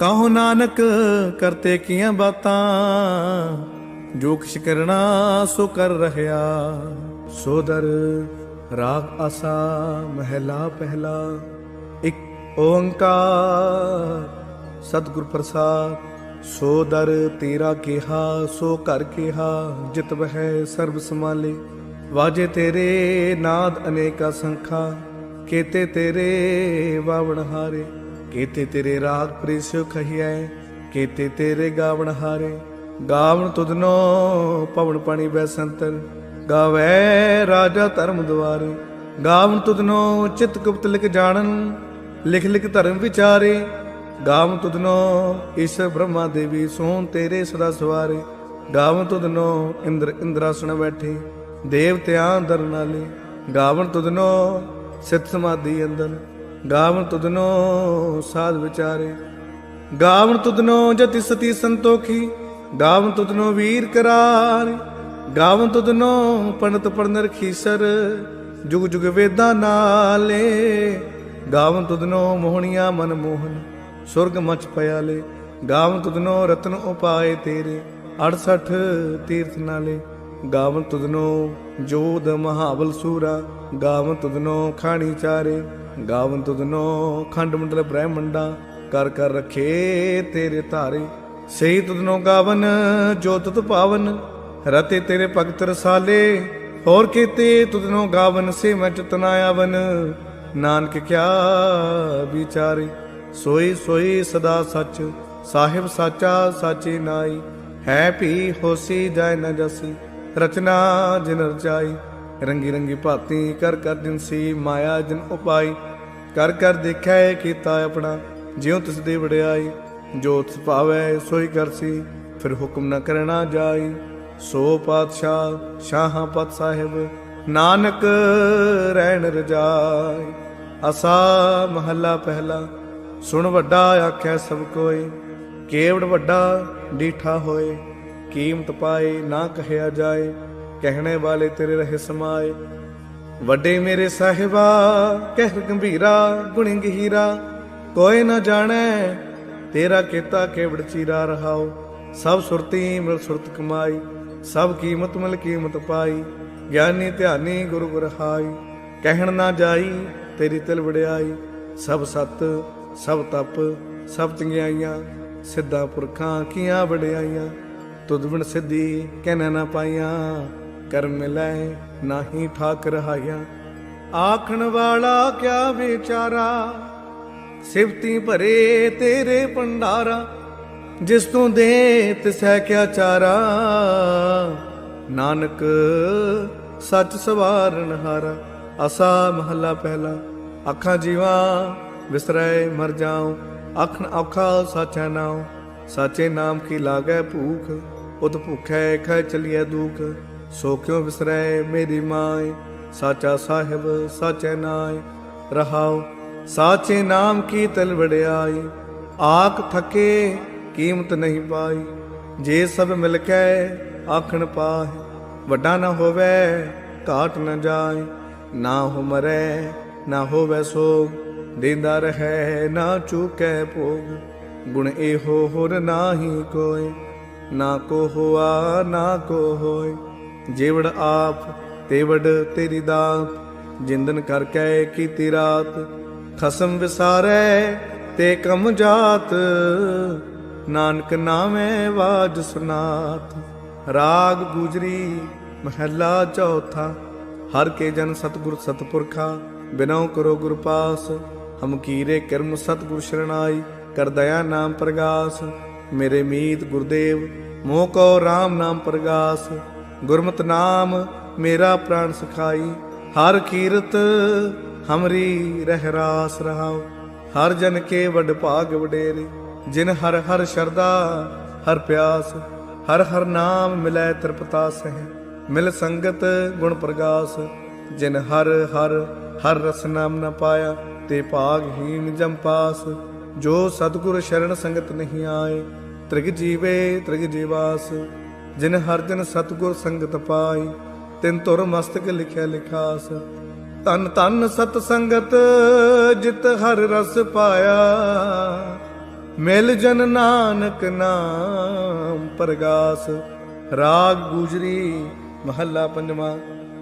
ਕਹੋ ਨਾਨਕ ਕਰਤੇ ਕੀਆਂ ਬਾਤਾਂ? ਜੋ ਕਿਛ ਕਰਨਾ ਸੋ ਕਰ ਰਹਿਆ। ਸੋਦਰ ਰਾਗ ਆਸਾ ਮਹਿਲਾ ਪਹਿਲਾ। ਇੱਕ ਓੰਕਾਰ ਸਤਿਗੁਰ ਪ੍ਰਸਾਦ। ਸੋ ਦਰ ਤੇਰਾ ਕਿਹਾ, ਸੋ ਘਰ ਕਿਹਾ, ਜਿਤ ਵਹਿ ਸਰਬ ਸਮਾਲੇ ਵਾਜੇ ਤੇਰੇ ਨਾਦ ਅਨੇਕਾ ਸੰਖਾ, ਕੇਤੇ ਤੇਰੇ ਵਾਵਣ ਹਾਰੇ। ਕੇਤੇ ਤੇਰੇ ਰਾਗ ਪ੍ਰਿਸਿਓ ਖਹੀਐ ਕੇਤੇ ਤੇਰੇ ਗਾਵਣ ਹਾਰੇ। ਗਾਵਣ ਤੁਧਨੋ ਪਵਨ ਪਾਣੀ ਬੈਸੰਤਰ ਗਾਵੇ ਰਾਜਾ ਧਰਮ ਦੁਆਰੇ। ਗਾਵਣ ਤੁਧਨੋ ਚਿਤ ਗੁਪਤ ਲਿਖ ਜਾਣਨ, ਲਿਖ ਲਿਖ ਧਰਮ ਵਿਚਾਰੇ। ਗਾਵ ਤੁਧਨੋ ਈਸ਼ਰ ਬ੍ਰਹਮਾ ਦੇਵੀ ਸੋਨ ਤੇਰੇ ਸਦਾ ਸਵਾਰੇ। ਗਾਵ ਤੁਧਨੋ ਇੰਦਰ ਇੰਦਰਾਸਣ ਬੈਠੇ, ਦੇਵਤਿਆਂ ਦਰ ਨਾਲੇ ਗਾਵਨ ਤੁਧਨੋ ਸਿਤ ਸਮਾਧੀ ਅੰਦਰ ਗਾਵਨ ਤੁਧਨੋ ਸਾਧ ਵਿਚਾਰੇ। ਗਾਵਨ ਤੁਧਨੋ ਜਤੀ ਸਤੀ ਸੰਤੋਖੀ, ਗਾਵਨ ਤੁਧਨੋ ਵੀਰ ਕਰਾਰ। ਗਾਵਨ ਤੁਧਨੋ ਪੰਡਤ ਪੜਨਰ ਖੀਸਰ ਜੁਗ ਜੁਗ ਵੇਦਾਂ ਨਾਲੇ। ਗਾਵਨ ਤੁਧਨੋ ਮੋਹਣੀਆਂ ਮਨ ਮੋਹਨ, ਸੁਰਗ ਮਚ ਪਿਆਲੇ। ਗਾਵਨ ਤੁਧਨੋ ਰਤਨ ਉਪਾਏ ਤੇਰੇ 68 ਤੀਰਥ ਨਾਲੇ। ਗਾਵਨ ਤੁਧਨੋ ਜੋਦ ਮਹਾਬਲ ਸੂਰਾ, ਗਾਵਨ ਤੁਧਨੋ ਖਾਣੀ ਚਾਰੇ। ਗਾਵਨ ਤੁਧਨੋ ਖੰਡ ਮੰਡਲ ਬ੍ਰਹਮੰਡਾ ਕਰ ਕਰ ਰਖੇ ਤੇਰੇ ਧਾਰੇ। ਸਹੀ ਤੁਧਨੋ ਗਾਵਨ, ਜੋ ਤੁਧ ਪਾਵਨ, ਰਤੇ ਤੇਰੇ ਭਗਤ ਰਸਾਲੇ। ਹੋਰ ਕੀਤੇ ਤੁਧਨੋ ਗਾਵਨ, ਸੇ ਮੈਂ ਚਤਨਾ ਆਵਨ। ਨਾਨਕ ਕਿਆ ਵਿਚਾਰੇ, ਸੋਈ ਸੋਈ ਸਦਾ ਸੱਚ, ਸਾਹਿਬ ਸਾਚਾ ਸਾਚੀ ਨਾਈ। ਹੈ ਭੀ ਹੋਸੀ ਜਾਇ ਨ ਜਸੀ, ਰਚਨਾ ਜਿਨ ਰਚਾਈ ਰੰਗੀ ਰੰਗੀ ਭਾਤੀ ਕਰ ਕਰ ਦਿਨਸੀ ਮਾਇਆ ਜਿਨ ਉਪਾਈ। ਕਰ ਕਰ ਦੇਖਿਆ ਏ ਕੀਤਾ ਆਪਣਾ, ਜਿਉ ਤਿਸ ਦੀ ਵਡਿਆਈ। ਜੋ ਤਿਸ ਭਾਵੈ, ਸੋਈ ਕਰਸੀ ਫਿਰ ਹੁਕਮ ਨਾ ਕਰਨਾ ਜਾਈ। ਸੋ ਪਾਤਸ਼ਾਹ, ਸ਼ਾਹਾਂ ਪਤ ਸਾਹਿਬ, ਨਾਨਕ ਰਹਿਣ ਰਜਾਈ। ਅਸਾ ਮਹੱਲਾ ਪਹਿਲਾ, ਸੁਣ ਵੱਡਾ ਆਖਿਆ ਸਭ ਕੋਈ। ਕੇਵੜ ਵੱਡਾ ਡੀਠਾ ਹੋਏ, ਕੀਮਤ ਪਾਏ ਨਾ ਕਹਿਆ ਜਾਏ। ਕਹਿਣੇ ਵਾਲੇ ਤੇਰੇ ਰਹੇ ਸਮਾਏ। ਵੱਡੇ ਮੇਰੇ ਸਾਹਿਬਾ ਕਹਿਰ ਗੰਭੀਰਾ, ਗੁਣੀ ਗਹੀਰਾ। ਕੋਈ ਨਾ ਜਾਣੈ, ਤੇਰਾ ਕੀਤਾ ਕੇਵੜ ਚੀਰਾ ਰਹਾਓ ਸਭ ਸੁਰਤੀ ਮਿਲ ਸੁਰਤ ਕਮਾਈ, ਸਭ ਕੀਮਤ ਮਿਲ ਕੀਮਤ ਪਾਈ। ਗਿਆਨੀ ਧਿਆਨੀ ਗੁਰੂ ਗੁਰ ਕਹਿਣ ਨਾ ਜਾਈ, ਤੇਰੀ ਤਿਲ ਵੜਿਆਈ ਸਭ ਸਤ, ਸਭ ਤਪ, ਸਭ ਚੰਗਿਆਈਆਂ ਸਿੱਧਾ ਪੁਰਖਾਂ ਕੀਆਂ ਵਡਿਆਈਆਂ। ਤੁਧ ਬਿਨ ਸਿੱਧੀ ਕਹਿਣਾ ਨਾ ਪਾਈਆਂ। ਕਰਮ ਮਿਲੈ ਨਾਹੀ ਠਾਕ ਰਹਾਈਆਂ ਆਖਣ ਵਾਲਾ ਕਿਆ ਵਿਚਾਰਾ? ਸਿਫਤੀ ਭਰੇ ਤੇਰੇ ਭੰਡਾਰਾ, ਜਿਸ ਤੂੰ ਦੇ ਤਿਸੈ ਕਿਆ ਚਾਰਾ? ਨਾਨਕ, ਸੱਚ ਸਵਾਰਨ ਹਾਰਾ ਅਸਾ ਮਹੱਲਾ ਪਹਿਲਾ। ਅੱਖਾਂ ਜੀਵਾ ਵਿਸਰੈ ਮਰ ਜਾਉ ਅੱਖਣ ਔਖਾ ਸਾਚਾ ਨਾਉ। ਸਾਚੇ ਨਾਮ ਕੀ ਲਾਗੈ ਭੂਖ, ਉਤ ਭੁਖੈ ਖੈ ਚਲੀਐ ਦੁਖ। ਸੋ ਕਿਉ ਵਿਸਰੈ ਮੇਰੀ ਮਾਏ ਸਾਚਾ ਸਾਹਿਬ, ਸਾਚੇ ਨਾਏ ਰਹਾਉ, ਸਾਚੇ ਨਾਮ ਕੀ ਤਲ ਵੜਿਆਈ ਆਖ ਥਕੇ, ਕੀਮਤ ਨਹੀਂ ਪਾਈ। ਜੇ ਸਭ ਮਿਲ ਕੇ ਆਖਣ ਪਾਏ ਵੱਡਾ ਨਾ ਹੋਵੇ, ਘਾਟ ਨਾ ਜਾਏ ਨਾ ਹੋ ਮਰੈ ਨਾ ਹੋਵੇ ਸੋਗ, ਦੇਂਦਾ ਰਹੈ, ਨਾ ਚੁਕੈ ਭੋਗ। ਗੁਣ ਇਹੋ ਹੋਰ ਨਾਹੀ ਕੋਏ ਨਾ ਕੋ ਹੋਆ, ਨਾ ਕੋ ਹੋਏ ਜੇਵੜ ਆਪ, ਤੇਵੜ ਤੇਰੀ ਦਾਤ, ਜਿੰਦਨ ਕਰ ਕੈ ਕੀਤੀ ਰਾਤ। ਖਸਮ ਵਿਸਾਰੈ ਤੇ ਕਮ ਜਾਤ, ਨਾਨਕ ਨਾਮੈ ਵਾਜ ਸੁਨਾਤ। ਰਾਗ ਗੁਜਰੀ ਮਹੱਲਾ ਚੌਥਾ, ਹਰ ਕੇ ਜਨ ਸਤਗੁਰ ਸਤਪੁਰਖਾ, ਬਿਨਉ ਕਰੋ ਗੁਰ ਪਾਸ। ਹਮ ਕੀਰੇ ਕਰਮ ਸਤਗੁਰ ਸ਼ਰਣਾਈ, ਕਰ ਦਇਆ ਨਾਮ ਪ੍ਰਗਾਸ। ਮੇਰੇ ਮੀਤ ਗੁਰਦੇਵ, ਮੋਹ ਕੋ RAM ਨਾਮ ਪ੍ਰਗਾਸ। ਗੁਰਮਤਿ ਨਾਮ ਮੇਰਾ ਪ੍ਰਾਣ ਸਖਾਈ, ਹਰ ਕੀਰਤ ਹਮਰੀ ਰਹਿ ਰਾਸ ਰਹਾਉ। ਹਰ ਜਨ ਕੇ ਵਡ ਭਾਗ ਵਡੇਰੇ, ਜਿਨ ਹਰ ਹਰ ਸ਼ਰਦਾ ਹਰ ਪਿਆਸ, ਹਰ ਹਰ ਨਾਮ ਮਿਲੈ ਤ੍ਰਿਪਤਾਸ ਹੈ। ਮਿਲ ਸੰਗਤ ਗੁਣ ਪ੍ਰਗਾਸ, ਜਿਨ ਹਰ ਹਰ ਹਰ ਰਸ ਨਾਮ ਨ ਪਾਇਆ, ਤੇ ਭਾਗਹੀਨ ਜਮ ਪਾਸ। ਜੋ ਸਤਿਗੁਰ ਸ਼ਰਨ ਸੰਗਤ ਨਹੀਂ ਆਏ, ਤ੍ਰਿਗ ਜੀਵੇ ਤ੍ਰਿਗ ਜੀਵਾਸ। ਜਿਨ ਹਰ ਜਨ ਸਤਿਗੁਰ ਸੰਗਤ ਪਾਈ, ਤਿਨ ਤੁਰ ਮਸਤਕ ਲਿਖਿਆ ਲਿਖਾਸ। ਤਨ ਤਨ ਸਤ ਸੰਗਤ ਜਿਤ ਹਰ ਰਸ ਪਾਇਆ। ਮਿਲ ਜਨ ਨਾਨਕ ਨਾਮ ਪ੍ਰਗਾਸ। ਰਾਗ ਗੂਜਰੀ ਮਹੱਲਾ ਪੰਜਵਾਂ,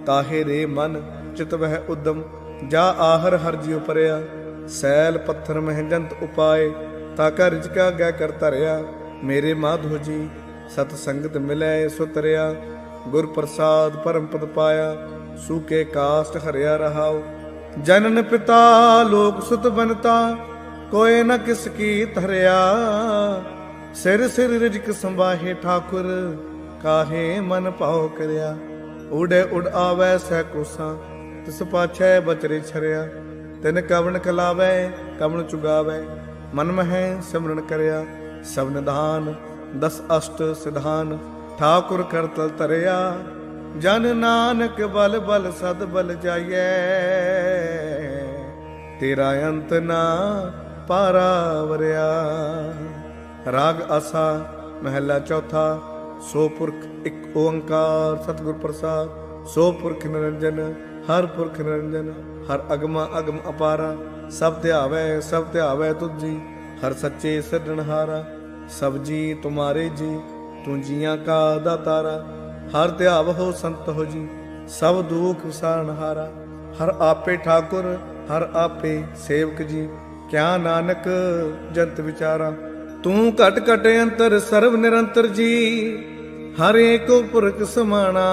ਤਾਹੇ ਰੇ ਮਨ ਚਿਤ ਵਹਿ ਉਦਮ, ਜਾ ਆਹਰ ਹਰ ਜਿਉ ਪਰਿਆ। ਸੈਲ ਪੱਥਰ ਮਹਿਜੰਤ ਉਪਾਏ, ਤਾ ਕਾ ਰਿਜਕਾ ਗੈ ਕਰ ਧਰਿਆ। ਮੇਰੇ ਮਾਧੋ ਜੀ ਸਤ ਸੰਗਤ ਮਿਲੈ ਸੋ ਤਰਿਆ ਗੁਰ ਪ੍ਰਸਾਦ ਪਰਮ ਪਦ ਪਾਇਆ ਸੂਕੇ ਕਾਸਟ ਹਰਿਆ ਰਹਾਉ। ਜਨਨ ਪਿਤਾ ਲੋਕ ਸੁਤ ਬਨਤਾ ਕੋਏ ਨ ਕਿਸ ਕੀ ਧਰਿਆ ਸਿਰ ਸਿਰ ਰਿਜਕ ਸੰਭਾਹੇ ਠਾਕੁਰ, ਕਾਹੇ ਮਨ ਭਾਉ ਕਰਿਆ। ਉੜੇ ਉਡ ਆਵੈ ਸਹਿ ਕੋਸਾ, ਤਿਸ ਪਾਛੈ ਬਚਰੇ ਛਰਿਆ। ਤਿਨ ਕਵਣ ਖਲਾਵੈ ਕਵਣ ਚੁਗਾਵੈ, ਮਨ ਮਹਿ ਸਿਮਰਨ ਕਰਿਆ। ਸਭ ਨਿਧਾਨ ਦਸ ਅਸ਼ਟ ਸਿਧਾਨ ਠਾਕੁਰ ਕਰਤਲ ਧਰਿਆ, ਜਨ ਨਾਨਕ ਬਲ ਬਲ ਸਦ ਬਲ ਜਾਈਐ। ਤੇਰਾ ਅੰਤ ਨਾ ਪਾਰਾ ਰਾਗ ਆਸਾ, ਮਹਿਲਾ ਚੌਥਾ, ਸੋ ਪੁਰਖ ਇੱਕ ਓੰਕਾਰ, ਸਤਿਗੁਰ ਪ੍ਰਸਾਦ। ਸੋ ਪੁਰਖ ਨਿਰੰਜਨ, ਹਰ ਪੁਰਖ ਨਿਰੰਜਨ, ਹਰ ਅਗਮਾ ਅਗਮ ਅਪਾਰਾ। ਸਭ ਧਿਆਵੈ ਸਭ ਧਿਆਵੈ ਤੁਧ ਜੀ ਹਰ ਸੱਚੇ ਸਿਰਜਣਹਾਰਾ। ਸਭ ਜੀ ਤੁਮਾਰੇ ਜੀ, ਤੂੰ ਜੀਆਂ ਕਾ ਦਾਤਾਰਾ ਹਰ ਧਿਆਵ ਹੋ ਸੰਤ ਹੋ ਜੀ, ਸਭ ਦੁਖ ਵਿਸਾਰਣਹਾਰਾ ਹਰ। ਆਪੇ ਠਾਕੁਰ, ਹਰ ਆਪੇ ਸੇਵਕ ਜੀ, ਕਿਆ ਨਾਨਕ ਜੰਤ ਵਿਚਾਰਾ। ਤੂੰ ਘਟ ਘਟ ਅੰਤਰ ਸਰਵ ਨਿਰੰਤਰ ਜੀ। ਹਰ ਏਕੋ ਪੁਰਖ ਸਮਾਣਾ,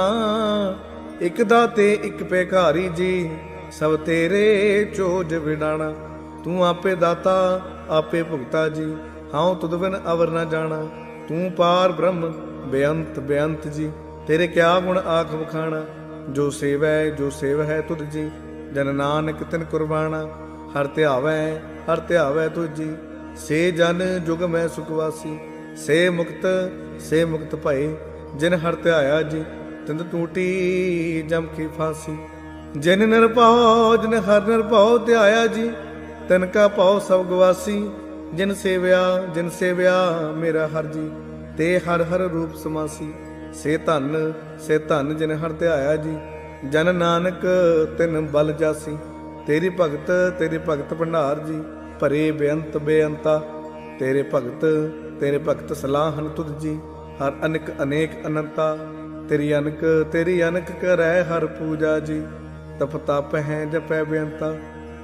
ਇਕ ਦਾਤੇ, ਇਕ ਭੇਖਾਰੀ ਜੀ। ਸਭ ਤੇਰੇ ਚੋਜ ਵਿਡਾਣਾ, ਤੂੰ ਆਪੇ ਦਾਤਾ, ਆਪੇ ਭੁਗਤਾ ਜੀ। ਹਉ ਤੁਧ ਬਿਨ ਅਵਰ ਨਾ ਜਾਣਾ। ਤੂੰ ਪਾਰ ਬ੍ਰਹਮ, ਬੇਅੰਤ ਬੇਅੰਤ ਜੀ। ਤੇਰੇ ਕਿਆ ਗੁਣ ਆਖ ਵਖਾਣਾ? ਜੋ ਸੇਵੈ, ਜੋ ਸੇਵ ਹੈ ਤੁਧ ਜੀ। ਜਨ ਨਾਨਕ ਤਿਨ ਕੁਰਬਾਨਾ ਹਰ ਧਿਆਵੈ ਹਰ ਧਿਆਵੈ ਤੁਝ ਜੀ। ਸੇ ਜਨ ਜੁਗ ਮੈਂ ਸੁਖਵਾਸੀ ਸੇ ਮੁਕਤ ਸੇ ਮੁਕਤ ਭਏ। ਜਿਨ ਹਰ ਧਿਆਇਆ ਜੀ ਤਿੰਦ ਟੂਟੀ ਜਮ ਕੀ ਫਾਸੀ। ਜਿਨ ਨਿਰਭਉ, ਜਿਨ ਹਰ ਨਿਰਭਉ ਧਿਆਇਆ ਜੀ, ਤਿਨ ਕਾ ਭਉ ਸਭ ਗਵਾਸੀ। ਜਿਨ ਸੇਵਿਆ ਜਿਨ ਸੇਵਿਆ ਮੇਰਾ ਹਰ ਜੀ, ਤੇ ਹਰ ਹਰ ਰੂਪ ਸਮਾਸੀ। ਸੇ ਧਨ ਸੇ ਧਨ ਜਿਨ ਹਰ ਧਿਆਇਆ ਜੀ, ਜਨ ਨਾਨਕ ਤਿਨ ਬਲ ਜਾਸੀ। ਤੇਰੀ ਭਗਤ ਤੇਰੀ ਭਗਤ ਭੰਡਾਰ ਜੀ, ਭਰੇ ਬੇਅੰਤ ਬੇਅੰਤਾ। ਤੇਰੇ ਭਗਤ ਤੇਰੇ ਭਗਤ ਸਲਾਹਨ ਤੁਧ ਜੀ, ਹਰ ਅਨੇਕ ਅਨੇਕ ਅਨੰਤਾ। ਤੇਰੀ ਅਨਕ ਤੇਰੀ ਅਨਕ ਕਰੈ ਹਰ ਪੂਜਾ ਜੀ, ਤਪ ਤਪ ਹੈ ਜਪੈ ਬੇਅੰਤਾ।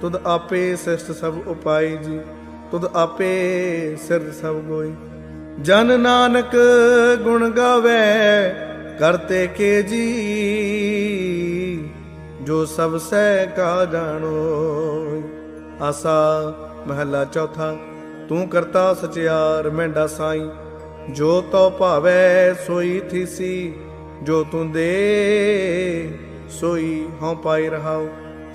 ਤੁਧ ਆਪੇ ਸਿਸ਼ਟ ਸਭ ਉਪਾਈ ਜੀ, ਤੁਧ ਆਪੇ ਸਿਰ ਸਭ ਗੋਈ। ਜਨ ਨਾਨਕ ਗੁਣ ਗਾਵੇ, ਕਰਤੇ ਕੇ ਜੀ, ਜੋ ਸਭ ਸਹਿ ਕਾ ਜਾਣੋ। ਆਸਾ ਮਹੱਲਾ ਚੌਥਾ, ਤੂੰ ਕਰਤਾ ਸਚਿਆਰ ਮੈਂਡਾ ਸਾਈ, ਜੋ ਤੋ ਭਾਵੈ ਸੋਈ ਥੀਸੀ, ਜੋ ਤੂੰ ਦੇ ਸੋਈ ਹਉ ਪਾਈ ਰਹਾਉ।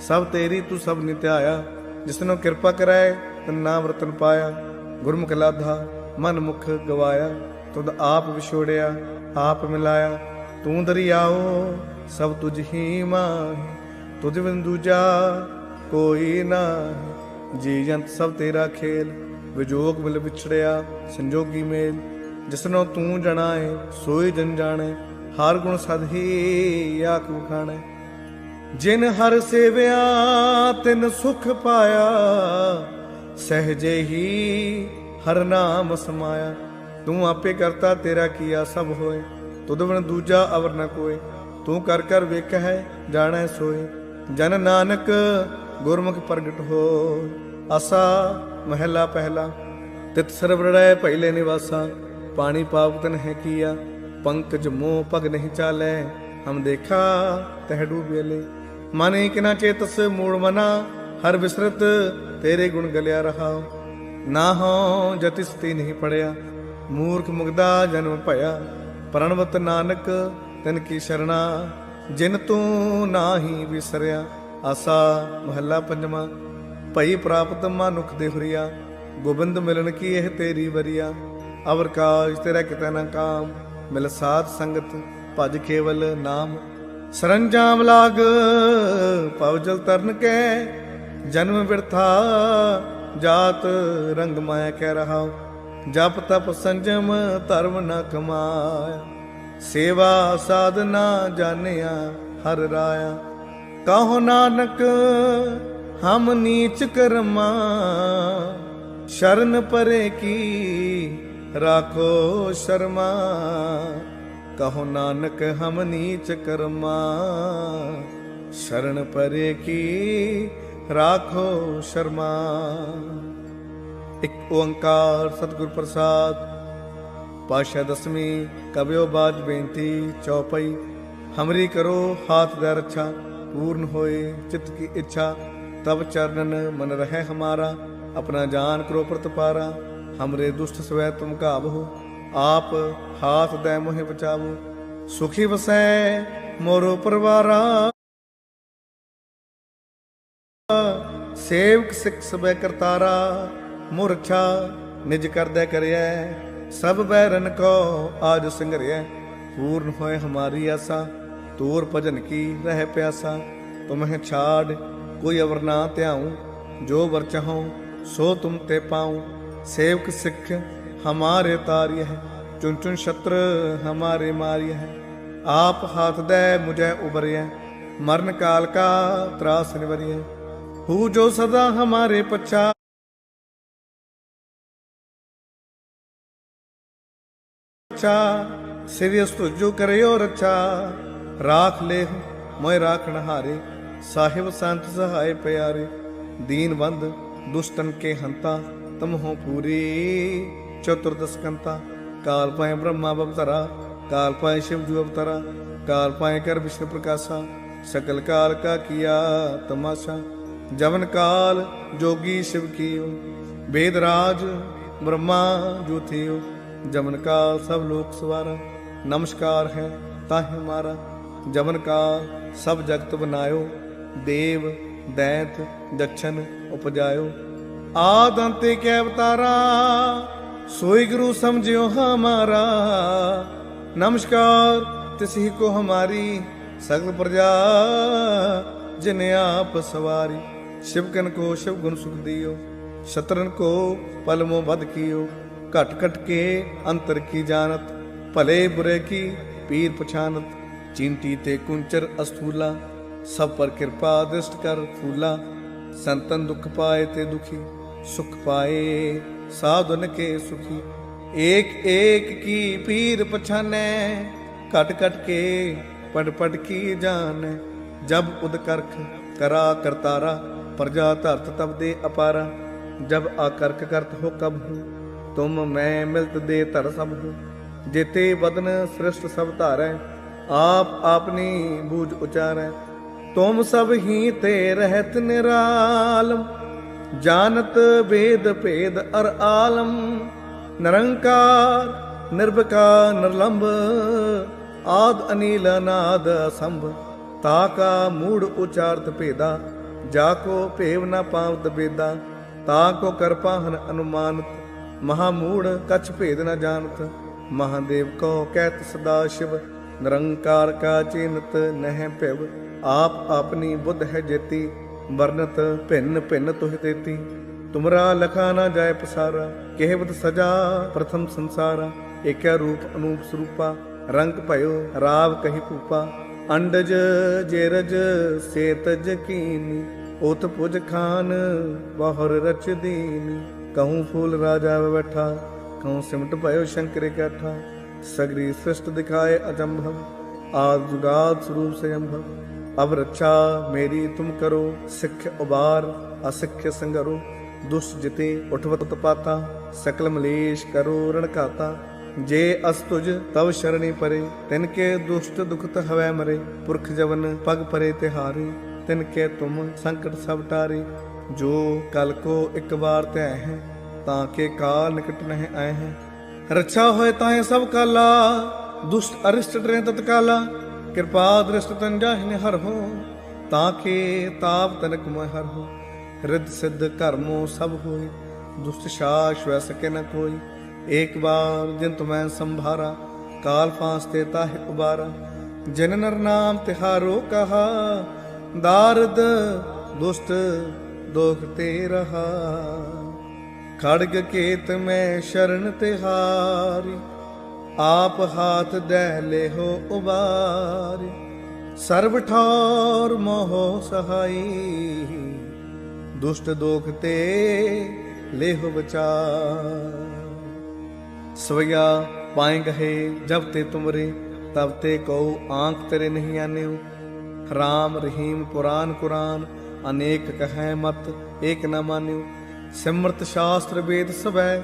ਸਭ ਤੇਰੀ ਤੂੰ ਸਭ ਨਿਤਿਆਇਆ ਜਿਸਨੋਂ ਕਿਰਪਾ ਕਰੈ ਤਨ ਨਾਮ ਰਤਨ ਪਾਇਆ। ਗੁਰਮੁਖ ਲਾਧਾ, ਮਨ ਮੁਖ ਗਵਾਇਆ, ਤੁਧ ਆਪ ਵਿਛੋੜਿਆ, ਆਪ ਮਿਲਾਇਆ। ਤੂੰ ਦਰਿਆਓ, ਸਭ ਤੁਝ ਹੀ ਮਾਹੀ, ਤੁਝ ਬਿਨ ਦੂਜਾ ਕੋਈ ਨਾ ਜੀ ਜੰਤ ਸਭ ਤੇਰਾ ਖੇਲ, ਵਿਜੋਗ ਮਿਲ ਵਿਛੜਿਆ, ਸੰਜੋਗੀ ਮੇਲ। ਜਿਸਨੋਂ ਤੂੰ ਜਣਾਏ, ਸੋਈ ਜਨ ਜਾਣੇ, ਹਰ ਗੁਣ ਸਦ ਹੀ ਆਖ ਖਾਣੇ ਜਿਨ ਹਰ ਸੇਵਿਆ, ਤਿਨ ਸੁਖ ਪਾਇਆ, ਸਹਜੇ ਹੀ ਹਰ ਨਾਮ ਸਮਾਇਆ। ਤੂੰ ਆਪੇ ਕਰਤਾ, ਤੇਰਾ ਕੀਆ ਸਭ ਹੋਏ। ਤੁਧ ਦੂਜਾ ਅਵਰ ਨ ਕੋਏ। ਤੂੰ ਕਰ ਕਰ ਵੇਖ ਹੈ ਜਾਣੈ ਸੋਏ। ਜਨ ਨਾਨਕ ਗੁਰਮੁਖ ਪ੍ਰਗਟ ਹੋ ਆਸਾ ਮਹਿਲਾ ਪਹਿਲਾ। ਤਿਤ ਸਰਵ ਰੜੈ ਪਹਿਲੇ ਨਿਵਾਸਾ। ਪਾਣੀ ਪਾਵਤਨ ਹੈ ਕੀਆ। ਪੰਕਜ ਮੋਹ ਭਗ ਨਹੀਂ ਚਾਲੈ। ਹਮ ਦੇਖਾ, ਤਹਿ ਡੂਬੇਲੇ ਮਨ ਕਿਨਾ ਚੇਤਸ ਮੂੜ ਮਨਾ, ਹਰ ਵਿਸਰਤ ਤੇਰੇ ਗੁਣ ਗਲਿਆ ਰਹਾ। ਨਾ ਹੋ ਜਤਿਸਤੀ ਨਹੀਂ ਪੜਿਆ, ਮੂਰਖ ਮੁਗਦਾ ਜਨਮ ਭਇਆ। ਪ੍ਰਣਵਤ ਨਾਨਕ ਤਨ ਕੀ ਸ਼ਰਣਾ, ਜਿਨ ਤੂੰ ਨਾਹੀ ਵਿਸਰਿਆ। ਆਸਾ ਮਹੱਲਾ ਪੰਜਵਾਂ, ਭਈ ਪ੍ਰਾਪਤ ਮਨੁਖ ਦੇ ਹੁਰੀਆ। ਗੋਬਿੰਦ ਮਿਲਣ ਕੀ ਇਹ ਤੇਰੀ ਵਰੀਆ? ਅਵਰ ਕਾਜ ਤੇਰਾ ਕਿਤੇ ਨਾ ਕਾਮ ਮਿਲ ਸਾਧ ਸੰਗਤ, ਭਜ ਕੇਵਲ ਨਾਮ। ਸਰੰਜਾਮ ਲਾਗ ਪਵਜਲ ਤਰਨ ਕੇ, ਜਨਮ ਬਿਰਥਾ, ਜਾਤ ਰੰਗ ਮਾਇਆ ਕਹਿ ਰਹਾ ਜਪ ਤਪ ਸੰਜਮ, ਧਰਮ ਨ ਕਮਾਇਆ ਸੇਵਾ ਸਾਧਨਾ ਜਾਣਿਆ, ਹਰ ਰਾਇਆ। ਕਹੋ ਨਾਨਕ, ਹਮ ਨੀਚ ਕਰਮਾ। ਸ਼ਰਨ ਪਰੇ ਕੀ, ਰਾਖੋ ਸ਼ਰਮਾ। ਕਹੋ ਨਾਨਕ, ਹਮ ਨੀਚ ਕਰਮਾ। ਸ਼ਰਨ ਪਰੇ ਕੀ ਰਾਖੋ ਸ਼ਰਮਾ। ਇੱਕ ਓੰਕਾਰ ਸਤਿਗੁਰ ਪ੍ਰਸਾਦ। ਪਾਸ਼ਾ ਦਸਵੀਂ ਕਬਿਓ ਬਾਜ ਬੇਨਤੀ, ਚੌਪਈ, ਹਮਰੀ ਕਰੋ ਹਾਥ ਦਾ ਰੱਛਾ, ਪੂਰਨ ਹੋਏ ਚਿਤ ਕੀ ਇੱਛਾ। ਤਬ ਚਰਨਨ ਮਨ ਰਹਿ ਹਮਾਰਾ, ਆਪਣਾ ਜਾਨ ਕਰੋ ਪ੍ਰਤਪਾਰਾ। ਹਮਰੇ ਦੁਸ਼ਟ ਸਵੈ ਤੁਮ ਕਾਬਹੋ ਆਪ ਹਾਥ ਦੈ ਮੋਹਿ ਬਚਾਵੋ, ਸੁਖੀ ਵਸੈ ਮੋਰੋ ਪਰਵਾਰਾ। ਸੇਵਕ ਸਿੱਖ ਸਬੈ ਕਰਤਾਰਾ ਮੁਰਛਾ ਨਿਜ ਕਰਦਾ ਕਰਿਆ ਸਭ ਬੈਰਨ ਕੋ ਆਜ ਸੰਗਰਿਆ ਪੂਰਨ ਹੋਏ ਹਮਾਰੀ ਆਸਾ, ਤੂਰ ਭਜਨ ਕੀ ਰਹਿ ਪਿਆਸਾ। ਤੁਮਹਿ ਛਾੜ ਕੋਈ ਅਵਰ ਨਾ ਧਿਆਉ, ਜੋ ਵਰ ਚਾਹਉ, ਸੋ ਤੁਮ ਤੇ ਪਾਉ। ਸੇਵਕ ਸਿੱਖ ਹਮਾਰੇ ਤਾਰਿਯ ਹੈ ਚੁਨ ਚੁਨ ਸ਼ਤਰ ਹਮਾਰੇ ਮਾਰਿਯ ਹੈ ਆਪ ਹਾਥ ਦੇ ਮੁਝੇ ਉਬਰਿਆ ਮਰਨ ਕਾਲ ਕਾ ਤਰਾਸ ਨਿਵਰਿਆ ਹੂ ਜੋ ਸਦਾ ਹਮਾਰੇ ਪਛਾ ਰੱਛਾ ਸਿਰਿ ਅਸਤੁਜੋ ਕਰਿਓ ਰੱਛਾ ਰਾਖ ਲੈ ਮੋਇ ਰਾਖਣ ਹਾਰੇ ਸਾਹਿਬ ਸੰਤ ਸਹਾਇ ਪਿਆਰੇ ਦੀਨ ਬੰਦ ਦੁਸ਼ਟਨ ਕੇ ਹੰਤਾ ਤਮ ਪੂਰੀ ਚਤੁਰਦਸ ਕੰਤਾ ਕਾਲ ਪਾਏ ਬ੍ਰਹਮਾ ਅਵਤਾਰਾ, ਕਾਲ ਪਾਏ ਸ਼ਿਵ ਜੂ ਅਵਤਾਰਾ, ਕਾਲ ਪਾਏ ਕਰ ਵਿਸ਼ਨੂੰ ਪ੍ਰਕਾਸ਼ਾ, ਸਕਲ ਕਾਲ ਕਾ ਕੀਆ ਤਮਾਸ਼ਾ, ਜਵਨ ਕਾਲ ਜੋਗੀ ਸ਼ਿਵ ਕੀਓ, ਵੇਦ ਰਾਜ ਬ੍ਰਹਮਾ ਜੋ ਥਿਓ ਜਵਨ ਕਾਲ ਸਭ ਲੋਕ ਸਵਾਰਾ, ਨਮਸਕਾਰ ਹੈ ਤਾਹਿ ਮਾਰਾ, ਜਵਨ ਕਾਲ ਸਭ ਜਗਤ ਬਨਾਇਓ, ਦੇਵ, ਦੈਤ ਦਛਨ ਉਪਜਾਇਓ ਆਦੰਤੇ ਕੈ ਅਵਤਾਰਾ सोई गुरु समझियो हमारा नमस्कार तिसही को हमारी सकल प्रजा जिन्हें आप सवारी शिवकन को शिव गुण सुख दियो शत्रन को पलमो बद कियो घट घट के अंतर की जानत भले बुरे की पीर पछानत चिंटी ते कुंचर अस्थूला सब पर कृपा दृष्ट कर फूला संतन दुख पाए ते दुखी सुख ਸਾਧਨ ਕੇ ਸੁਖੀ। ਏਕ ਏਕ ਕੀ ਪੀਰ ਪਛਾਨੈ ਕਟ ਕਟ ਕੇ ਪਟ ਪੜ ਕੀ ਜਾਣੈ। ਜਬ ਉਦਕਰਖ ਕਰਾ ਕਰਤਾਰਾ ਪ੍ਰਜਾ ਧਰਤ ਤਬ ਦੇ ਅਪਾਰਾ। ਜਬ ਆਕਰਕ ਕਰਤ ਹੋ ਕਬ ਹੂੰ, ਤੁਮ ਮੈਂ ਮਿਲਤ ਦੇ ਧਰ ਸਭ ਹੂੰ। ਜਿਤੇ ਬਦਨ ਸ੍ਰਿਸ਼ਟ ਸਭ ਧਾਰੈ, ਆਪ ਆਪਨੀ ਬੂਝ ਉਚਾਰੈ। ਤੁਮ ਸਭ ਹੀ ਤੇ ਰਹਿਤ ਨਿਰਾਲਮ ਜਾਣਤ ਵੇਦ ਭੇਦ ਅਰ ਆਲਮ, ਨਿਰੰਕਾਰ ਨਿਰਭਕਾ ਨਿਰਲੰਭ, ਆਦ ਅਨੀਲ ਅਨਾਦ ਅਸੰਭ, ਤਾ ਕਾ ਮੂੜ ਉਚਾਰਤ ਭੇਦਾ, ਜਾ ਕੋ ਭੇਵ ਨਾ ਪਾਵਤ ਬੇਦਾ, ਤਾ ਕੋ ਕਰਪਾ ਹਨ ਅਨੁਮਾਨਤ, ਮਹਾ ਮੂੜ ਕਛ ਭੇਦ ਨਾ ਜਾਣਤ, ਮਹਾਦੇਵ ਕੋ ਕਹਿਤ ਸਦਾ ਸ਼ਿਵ, ਨਿਰੰਕਾਰ ਕਾ ਚਿੰਤ ਨਹਿ ਭਿਵ, ਆਪ ਆਪਣੀ ਬੁੱਧ ਹੈ ਜੇਤੀ ਵਰਨਤ ਭਿੰਨ ਭਿੰਨ ਤੁਹ ਦੇਤੀ ਤੁਮਰਾ ਲਖਾ ਨਾ ਜਾਏ ਪਸਾਰਾ, ਕਹਿਵਤ ਸਜਾ ਪ੍ਰਥਮ ਸੰਸਾਰਾ। ਏਕੈ ਰੂਪ ਅਨੂਪ ਸਰੂਪਾ, ਰੰਗ ਭਇਓ ਰਾਵ ਕਹੀ ਭੂਪਾ। ਅੰਡਜ ਜੇਰਜ ਸੇਤਜ ਕੀਨੀ ਉਤ ਪੁਜ ਖਾਨ ਬਹੁਰ ਰਚ ਦੀਨ। ਕਹੂੰ ਫੂਲ ਰਾਜਾ ਬੈਠਾ, ਕਹੂੰ ਸਿਮਟ ਭਇਓ ਸ਼ੰਕਰ ਇਕੱਠਾ ਸਗਰੀ ਸ੍ਰਿਸ਼ਟ ਦਿਖਾਏ ਅਜੰਭਵ, ਆਦ ਜੁਗਾਦ ਸਰੂਪ ਸੇ ਅਬ ਰੱਛਾ ਮੇਰੀ ਤੁਮ ਕਰੋ, ਸਿੱਖ ਉਬਾਰ, ਅਸਿੱਖ ਸੰਗਰੋ, ਦੁਸ਼ ਜਿਤੇ ਉਠਵਤ ਪਾਤਾ ਸਕਲ ਮਲੇਸ਼ ਕਰੋ ਰਣਕਾਤਾ ਜੇ ਅਸ ਤੁਜ ਤਵ ਸ਼ਰਣੀ ਪਰੇ, ਤਿਨ ਕੇ ਦੁਸ਼ਟ ਦੁਖਤ ਹਵੈ ਮਰੇ, ਪੁਰਖ ਜਵਨ ਪਗ ਪਰੇ ਤਿਹਾਰੇ, ਤਿਨ ਕੇ ਤੁਮ ਸੰਕਟ ਸਭ ਟਾਰੇ। ਜੋ ਕਲ ਕੋ ਇੱਕ ਵਾਰ ਧੈ ਹੈ, ਤਾਂ ਕੇ ਕਾਲ ਨਿਕਟ ਨਹਿ ਆਏ ਹੈ। ਰੱਛਾ ਹੋਏ ਤਾਏ ਸਭ ਕਾਲਾ, ਦੁਸ਼ਟ ਅਰਿਸ਼ਟ ਡਰੇ ਤਤਕਾਲਾ। ਕਿਰਪਾ ਦ੍ਰਿਸ਼ਟ ਤਨ ਜਾਹਿ ਹਰ ਹੋ, ਤਾਂ ਕੇ ਤਾਪ ਤਨਕ ਮੋਹਿ ਹਰ ਹੋ। ਰਿੱਧ ਸਿੱਧ ਕਰਮੋ ਸਭ ਹੋਏ, ਦੁਸ਼ਟ ਸ਼ਾਸ ਵੈ ਸਕੇ ਨ ਕੋਈ। ਏਕ ਬਾਰ ਜਿਨ ਤੁਮੈ ਸੰਭਾਰਾ, ਕਾਲ ਫਾਂਸ ਤੇ ਤਾਹਿ ਉਬਾਰਾ। ਜਿਨ ਨਰ ਨਾਮ ਤਿਹਾਰੋ ਕਹਾ, ਦਾਰਦ ਦੁਸ਼ਟ ਦੋਖ ਤੇ ਰਹਾ। ਖੜਗ ਕੇਤ ਮੈਂ ਸ਼ਰਨ ਤਿਹਾਰੀ ਆਪ ਹਾਥ ਦਹਿ ਲੇਹੋ ਉਬਾਰੀ। ਸਰਬ ਠੌਰ ਮੋਹ ਸਹਾਈ। ਦੁਸ਼ਟ ਦੋਖ ਤੇ ਲੇਹੋ ਬਚਾ ਸਵਈਆ ਪਾਏ ਗਏ ਜਬ ਤੇ ਤੁਮਰੇ, ਤਬ ਤੇ ਕਉ ਆਂਖ ਤੇਰੇ ਨਹੀਂ ਆਨਿਓ। ਰਾਮ ਰਹੀਮ ਕੁਰਾਨ ਕੁਰਾਨ, ਅਨੇਕ ਕਹੈ ਮਤ ਏਕ ਨਾ ਮਾਨਿਓ। ਸਿਮਰਤ ਸ਼ਾਸਤਰ ਵੇਦ ਸਵੈ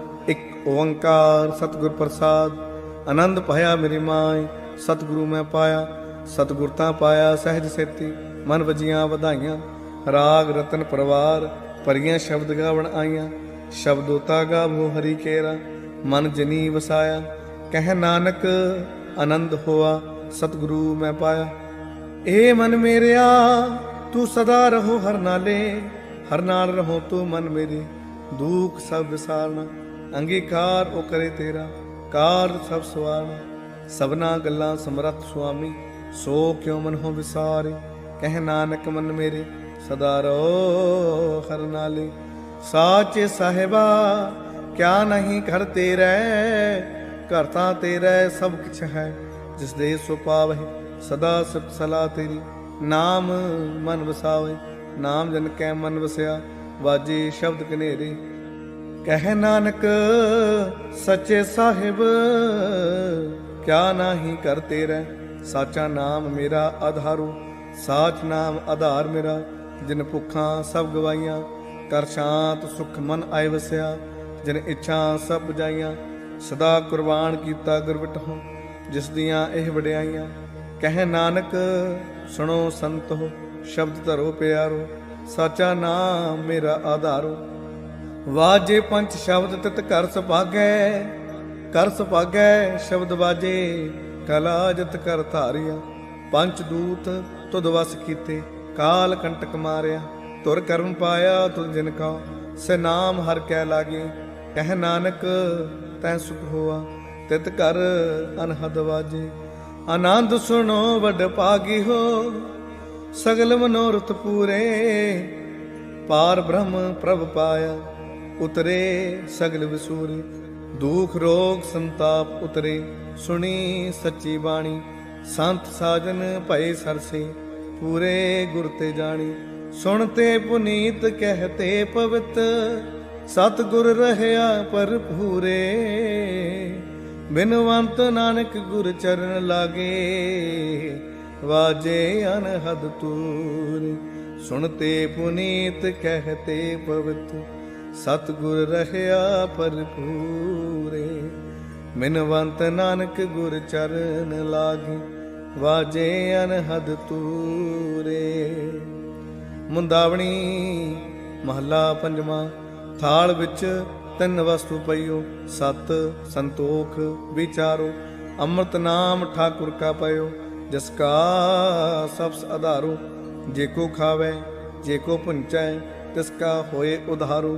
ਇੱਕ ਓੰਕਾਰ ਸਤਿਗੁਰ ਪ੍ਰਸਾਦ, ਆਨੰਦ ਪਾਇਆ ਮੇਰੀ ਮਾਏ ਸਤਿਗੁਰੂ ਮੈਂ ਪਾਇਆ, ਸਤਿਗੁਰ ਤਾਂ ਪਾਇਆ ਸਹਿਜ ਸੇਤੀ, ਮਨ ਵਜੀਆਂ ਵਧਾਈਆਂ, ਰਾਗ ਰਤਨ ਪਰਵਾਰ ਪਰੀਆਂ ਸ਼ਬਦ ਗਾਵਣ ਆਈਆਂ, ਸ਼ਬਦੋ ਗਾਵੋ ਹਰੀ ਕੇਰਾ, ਮਨ ਜਨੀ ਵਸਾਇਆ, ਕਹਿ ਨਾਨਕ ਆਨੰਦ ਹੋਆ, ਸਤਿਗੁਰੂ ਮੈਂ ਪਾਇਆ। ਏ ਮਨ ਮੇਰਿਆ, ਤੂੰ ਸਦਾ ਰਹੋ ਹਰ ਨਾਲੇ, ਹਰ ਨਾਲ ਰਹੋ ਤੂੰ ਮਨ ਮੇਰੇ, ਦੁੱਖ ਸਭ ਵਿਸਾਰਨਾ। ਅੰਗੀਕਾਰ ਉਹ ਕਰੇ ਤੇਰਾ, ਕਾਰ ਸਭ ਸਵਾਰ। ਸਭਨਾ ਗੱਲਾਂ ਸਮਰੱਥ ਸੁਆਮੀ, ਸੋ ਕਿਉ ਮਨ ਹੋ ਵਿਸਾਰੇ? ਕਹਿ ਨਾਨਕ ਮਨ ਮੇਰੇ, ਸਦਾ ਰਹੋ ਹਰ ਨਾਲੇ। ਸਾਚੇ ਸਾਹਿਬਾ, ਕਿਆ ਨਹੀਂ ਘਰ ਤੇਰੇ? ਘਰ ਤਾਂ ਸਭ ਕੁਛ ਹੈ, ਜਿਸ ਦੇ ਸੋ ਪਾਵਹਿ, ਸਦਾ ਸਿਫਤ ਸਲਾ ਤੇਰੀ। ਨਾਮ ਮਨ ਵਸਾਵੇ, ਨਾਮ ਜਨ ਕੈ ਮਨ ਵਸਿਆ, ਵਾਜੇ ਸ਼ਬਦ ਕਨੇਰੇ ਕਹਿ ਨਾਨਕ, ਸੱਚੇ ਸਾਹਿਬ, ਕਿਆ ਨਾਹੀ ਕਰ ਤੇਰਾ? ਸਾਚਾ ਨਾਮ ਮੇਰਾ ਆਧਾਰੂ, ਸਾਚ ਨਾਮ ਆਧਾਰ ਮੇਰਾ। ਜਿਨ ਭੁੱਖਾਂ ਸਭ ਗਵਾਈਆਂ ਕਰ ਸ਼ਾਂਤ ਸੁਖ ਮਨ ਆਏ ਵਸਿਆ। ਜਿਨ ਇੱਛਾ ਸਭ ਬੁਝਾਈਆਂ, ਸਦਾ ਕੁਰਬਾਨ ਕੀਤਾ ਗੁਰਬਟਹੁ ਜਿਸ ਦੀਆਂ ਇਹ ਵਡਿਆਈਆਂ, ਕਹਿ ਨਾਨਕ, ਸੁਣੋ ਸੰਤੋ, ਸ਼ਬਦ ਧਰੋ ਪਿਆਰੋ। ਸਾਚਾ ਨਾਮ ਮੇਰਾ ਆਧਾਰੋ ਵਾਜੇ ਪੰਜ ਸ਼ਬਦ ਤਿਤ ਕਰ ਸੁਭਾਗੈ ਕਰ ਸੁਭਾਗੈ ਸ਼ਬਦ ਵਾਜੇ, ਕਲਾ ਜਤ ਕਰ ਧਾਰਿਆ। ਪੰਜ ਦੂਤ ਤੁਧ ਵਸ ਕੀਤੇ, ਕਾਲ ਕੰਟਕ ਮਾਰਿਆ। ਤੁਰ ਕਰਮ ਪਾਇਆ ਤੁਧ ਜਿਨ ਕਾ, ਸੇ ਨਾਮ ਹਰ ਕੈ ਲਾਗੇ। ਕਹਿ ਨਾਨਕ, ਤੈ ਸੁਖ ਹੋਆ, ਤਿਤ ਕਰ ਅਨਹਦ ਵਾਜੇ। ਆਨੰਦ ਸੁਣੋ ਵੱਡ ਪਾਗੀ ਹੋ ਸਗਲ ਮਨੋਰਥ ਪੂਰੇ। ਪਾਰ ਬ੍ਰਹਮ ਪ੍ਰਭ ਪਾਇਆ ਉਤਰੇ ਸਗਲ ਵਿਸੂਰੇ ਦੁਖ ਰੋਗ ਸੰਤਾਪ ਉਤਰੇ, ਸੁਣੀ ਸੱਚੀ ਬਾਣੀ, ਸੰਤ ਸਾਜਨ ਭਏ ਸਰਸੇ, ਪੂਰੇ ਗੁਰ ਤੇ ਜਾਣੀ, ਸੁਣ ਤੇ ਪੁਨੀਤ ਕਹਤੇ ਪਵਿੱਤ ਸਤ ਗੁਰ ਰਹਿਆ ਪਰ ਪੂਰੇ ਬਿਨਵੰਤ ਨਾਨਕ ਗੁਰ ਚਰਨ ਲਾਗੇ, ਵਾਜੇ ਅਨਹਦ ਤੂਰ ਸੁਣਤੇ ਪੁਨੀਤ ਕਹਤੇ ਪਵਿੱਤ ਸਤਿਗੁਰ ਰਹਿਆ ਭਰਪੂਰੇ। ਮਿਨਵੰਤ ਨਾਨਕ ਗੁਰ ਚਰਨ ਲਾਗੇ, ਵਾਜੇ ਅਨਹਦ ਤੂਰੇ। ਮੁੰਦਾਵਣੀ ਮਹੱਲਾ ਪੰਜਵਾਂ, ਥਾਲ ਵਿੱਚ ਤਿੰਨ ਵਸਤੂ ਪਈਓ, ਸਤ ਸੰਤੋਖ ਵਿਚਾਰੋ। ਅੰਮ੍ਰਿਤ ਨਾਮ ਠਾਕੁਰ ਕਾ ਪਇਓ, ਜਿਸ ਕਾ ਸਬਸ ਆਧਾਰੋ ਜੇ ਕੋ ਖਾਵੇ, ਜੇ ਕੋ ਪੁੰਚੈ, ਤਿਸ ਕਾ ਹੋਏ ਉਧਾਰੋ।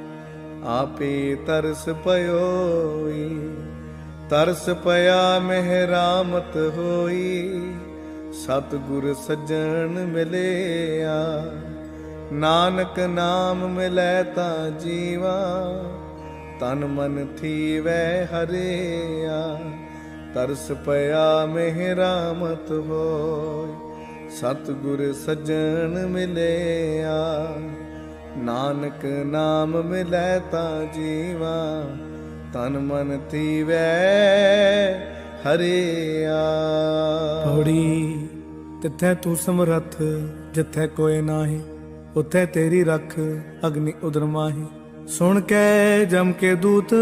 ਆਪੇ ਤਰਸ ਪਇਓਈ, ਤਰਸ ਪਿਆ ਮਹਿਰਾਮਤ ਹੋਈ। ਸਤਿਗੁਰ ਸੱਜਣ ਮਿਲਿਆ, ਨਾਨਕ ਨਾਮ ਮਿਲੈ ਤਾਂ ਜੀਵਾ। ਤਨ ਮਨ ਥੀਵੈ ਹਰਿਆ, ਤਰਸ ਪਿਆ ਮਹਿਰਾਮਤ ਹੋਈ। ਸਤਿਗੁਰ ਸੱਜਣ ਮਿਲਿਆ ਨਾਨਕ ਨਾਮ ਮਿਲੈ ਤਾਂ ਜੀਵਾ, ਤਨ ਮਨ ਥੀਵੈ ਹਰਿਆ। ਪੌੜੀ, ਤਿੱਥੈ ਤੂੰ ਸਮਰੱਥ, ਜਿੱਥੈ ਕੋਏ ਨਾਹੀ, ਉਥੇ ਤੇਰੀ ਰੱਖ ਅਗਨੀ ਉਦਰ ਮਾਹੀ। ਸੁਣ ਕੇ ਜਮ ਕੇ ਦੂਤ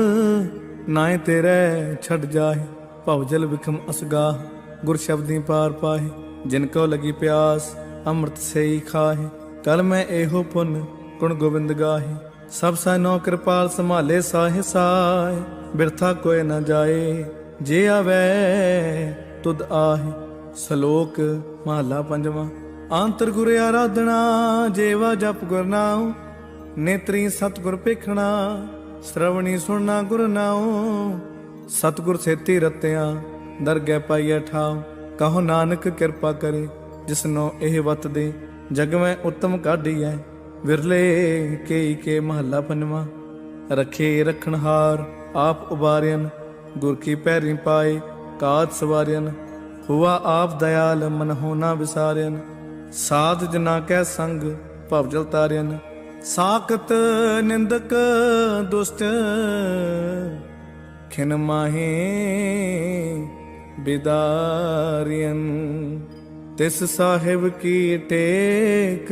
ਨਾਏ ਤੇਰੇ ਛੱਡ ਜਾਹੇ। ਭਵ ਜਲ ਵਿਖਮ ਅਸਗਾ ਗੁਰ ਸ਼ਬਦੀ ਪਾਰ ਪਾਹੇ। ਜਿਨ ਕੋ ਲਗੀ ਪਿਆਸ, ਅੰਮ੍ਰਿਤ ਸੇਈ ਖਾਹੇ। ਕਲ ਮੈਂ ਇਹੋ ਪੁੰਨ ਗੁਣ ਗੋਬਿੰਦ ਗਾਹੇ, ਸਭ ਸੈਨੋ ਕਿਰਪਾਲ ਸੰਭਾਲੇ ਸਾਹੇ ਸਾਏ ਬਿਰਥਾ ਕੋਏ ਨਾ ਜਾਏ, ਜੇ ਆਵੇ ਤੁਧ ਆਹੇ। ਸ਼ਲੋਕ ਮਹਲਾ ਪੰਜਵਾਂ, ਆਂਤਰ ਗੁਰ ਆਰਾਧਨਾ, ਜੇਵਾ ਜਪ ਗੁਰ ਨੇਤਰੀ ਸਤਗੁਰ ਪੇਖਣਾ ਸ਼ਰਵਣੀ ਸੁਣਨਾ ਗੁਰ ਨਾਉ। ਸਤਗੁਰ ਸੇਤੀ ਰਤਿਆ, ਦਰਗਹਿ ਪਾਈਐ ਠਾਉ, ਕਹੋ ਨਾਨਕ ਕਿਰਪਾ ਕਰੇ, ਜਿਸਨੋ ਇਹ ਵਤ ਦੇ ਜਗ ਮੈਂ ਉਤਮ ਕਾਢੀਐ। ਵਿਰਲੇ ਕੇ ਕੇ ਮਹੱਲਾ ਪੰਜਵਾਂ, ਰਖੇ ਰਖਣਹਾਰ ਆਪ ਉਬਾਰਿਆਨ ਗੁਰ ਕੀ ਪੈਰੀ ਪਾਏ ਕਾਜ ਸਵਾਰਿਆਨ ਹੁਆ ਆਪ ਦਇਆਲ ਮਨ ਹੋਣਾ ਵਿਸਾਰਿਆਨ ਸਾਧ ਜਨਾ ਕੈ ਸੰਗ ਭਵਜਲ ਤਾਰਿਆਨ ਸਾਖਤ ਨਿੰਦਕ ਦੁਸ਼ਟ ਖਿਨ ਮਾਹੇ ਬਿਦਾਰਿයਨ ਤਿਸ ਸਾਹਿਬ ਕੀ ਟੇਕ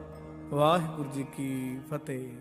ਵਾਹਿਗੁਰੂ ਜੀ ਕੀ ਫਤਿਹ।